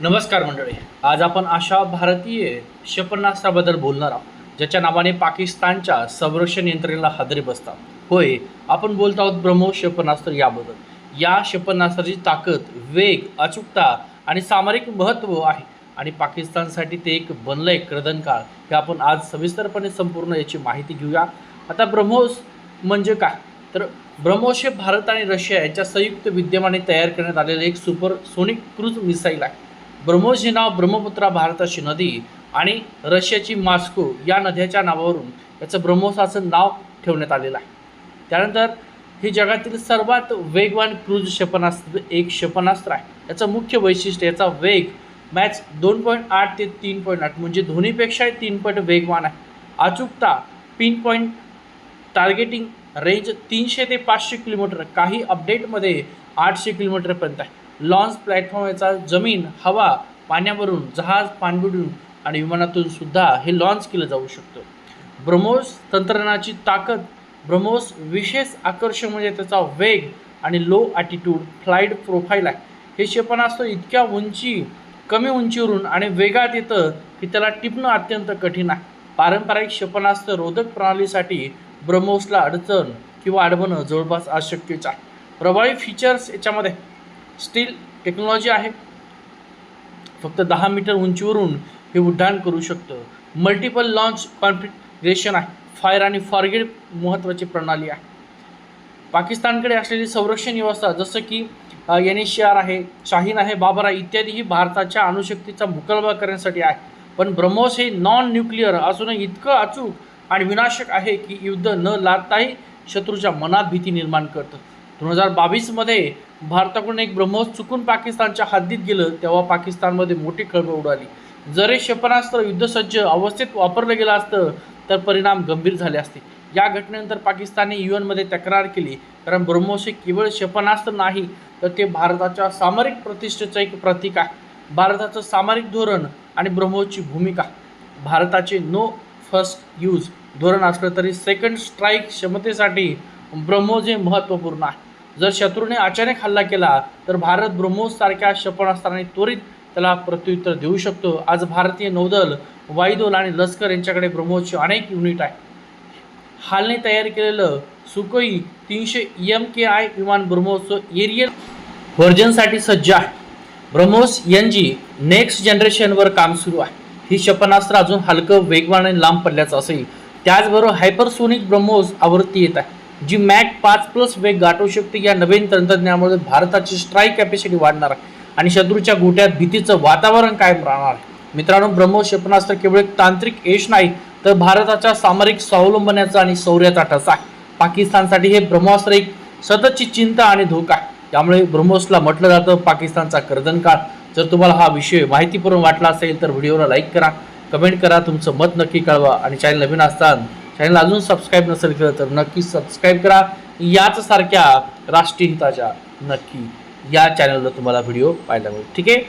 नमस्कार मंडळी. आज आपण अशा भारतीय क्षेपणास्त्राबद्दल बोलणार आहोत ज्याच्या नावाने पाकिस्तानच्या संरक्षण यंत्रणेला हादरे बसतात. होय आपण बोलत आहोत ब्रह्मो क्षेपणास्त्र याबद्दल. या क्षेपणास्त्राची ताकद वेग अचूकता आणि सामरिक महत्त्व आहे आणि पाकिस्तानसाठी ते एक बनलं एक क्रदनकाळ हे आपण आज सविस्तरपणे संपूर्ण याची माहिती घेऊया. आता ब्रह्मोस म्हणजे काय? तर ब्रह्मोस हे भारत आणि रशिया यांच्या संयुक्त विद्यमाने तयार करण्यात आलेलं एक सुपर सोनिक क्रूज मिसाईल आहे. ब्रह्मोस नाव ब्रह्मपुत्रा भारताची नदी आणि रशियाची मास्को या नद्याच्या नावावरून याचं ब्रह्मोस असं नाव ठेवण्यात आलेलं आहे. त्यानंतर हे जगातील सर्वात वेगवान क्रूज क्षेपणास्त्र एक क्षेपणास्त्र आहे. याचं मुख्य वैशिष्ट्य याचा वेग मॅच दोन पॉईंट आठ ते तीन पॉईंट आठ म्हणजे दोन्हीपेक्षाही तीन पॉईंट वेगवान आहे. अचूकता पिन पॉईंट टार्गेटिंग रेंज तीनशे ते पाचशे किलोमीटर काही अपडेटमध्ये आठशे किलोमीटरपर्यंत आहे. लॉन्च प्लॅटफॉर्म याचा जमीन हवा पाण्यावरून जहाज पाणबुडून आणि विमानातून सुद्धा हे लॉन्च केलं जाऊ शकतं. ब्रह्मोस तंत्रज्ञानाची ताकद ब्रह्मोस विशेष आकर्षण म्हणजे त्याचा वेग आणि लो ॲटिट्यूड फ्लाईट प्रोफाईल आहे. हे क्षेपणास्त्र इतक्या उंची कमी उंचीवरून आणि वेगात येतं की त्याला टिपणं अत्यंत कठीण आहे. पारंपरिक क्षेपणास्त्र रोधक प्रणालीसाठी ब्रह्मोसला अडचण किंवा अडवणं जवळपास अशक्यच आहे. प्रभावी फीचर्स याच्यामध्ये स्टील टेक्नॉलॉजी आहे. फक्त दहा मीटर उंचीवरून हे उड्डाण करू शकतं. मल्टिपल लॉन्च कॉन्फिग्रेशन आहे. फायर आणि फॉरगेट महत्त्वाची प्रणाली आहे. पाकिस्तानकडे असलेली संरक्षण व्यवस्था जसं की एन एस आर आहे शाहीन आहे बाबरा इत्यादी ही भारताच्या अणुशक्तीचा मुकाबला करण्यासाठी आहे. पण ब्रह्मोस हे नॉन न्यूक्लिअर असूनही इतकं अचूक आणि विनाशक आहे की युद्ध न लादताही शत्रूच्या मनात भीती निर्माण करतं. दोन हजार बावीसमध्ये भारताकडून एक ब्रह्मोस चुकून पाकिस्तानच्या हद्दीत गेलं तेव्हा पाकिस्तानमध्ये मोठी खळबळ उडाली. जर हे क्षेपणास्त्र युद्धसज्ज अवस्थेत वापरलं गेलं असतं तर परिणाम गंभीर झाले असते. या घटनेनंतर पाकिस्तानने यू एनमध्ये तक्रार केली कारण ब्रह्मोस हे केवळ क्षेपणास्त्र नाही तर ते भारताच्या सामरिक प्रतिष्ठेचं एक प्रतीक आहे. भारताचं सामरिक धोरण आणि ब्रह्मोसची भूमिका. भारताचे नो फर्स्ट यूज धोरण असलं तरी सेकंड स्ट्राईक क्षमतेसाठी ब्रह्मोस हे महत्त्वपूर्ण आहे. जर शत्रूने अचानक हल्ला केला तर भारत ब्रह्मोस सारख्या क्षेपणास्त्राने त्वरित त्याला प्रत्युत्तर देऊ शकतो. आज भारतीय नौदल वायुदल आणि लष्कर यांच्याकडे ब्रह्मोसचे अनेक युनिट आहे. हालने तयार केलेलं सुकोई तीनशे एम के आय विमान ब्रह्मोसचं एरियल व्हर्जनसाठी सज्ज आहे. ब्रह्मोस एन जी नेक्स्ट जनरेशनवर काम सुरू आहे. ही क्षेपणास्त्र अजून हलकं वेगवान आणि लांब पडल्याचं असेल. त्याचबरोबर हायपरसोनिक ब्रह्मोस आवृत्ती येत आहे. जी मॅक पाच प्लस वेग गाठवू शकते या नवीन तंत्रज्ञानामुळे भारताची स्ट्राईक कॅपॅसिटी वाढणार आहे. आणि शत्रूच्या गोट्यात भीतीचं वातावरण कायम राहणार आहे. मित्रांनो ब्रह्मो क्षेपणास्त्र केवळ एक तांत्रिक यश नाही तर भारताच्या सामरिक स्वावलंबनाचा आणि शौर्याचा ठसा आहे. पाकिस्तानसाठी हे ब्रह्मोस्त्र एक सततची चिंता आणि धोका आहे. त्यामुळे ब्रह्मोसला म्हटलं जातं पाकिस्तानचा कर्दनकाळ जर तुम्हाला हा विषय माहितीपूर्ण वाटला असेल तर व्हिडिओला लाईक करा. कमेंट करा तुमचं मत नक्की कळवा. आणि चॅनल नवीन असताना चॅनल अजून सबस्क्राईब नसेल केलं तर नक्की सबस्क्राईब करा. याच सारख्या राष्ट्रीय हिताच्या नक्की या चॅनलवर तुम्हाला व्हिडिओ पाहायला मिळेल. ठीक आहे?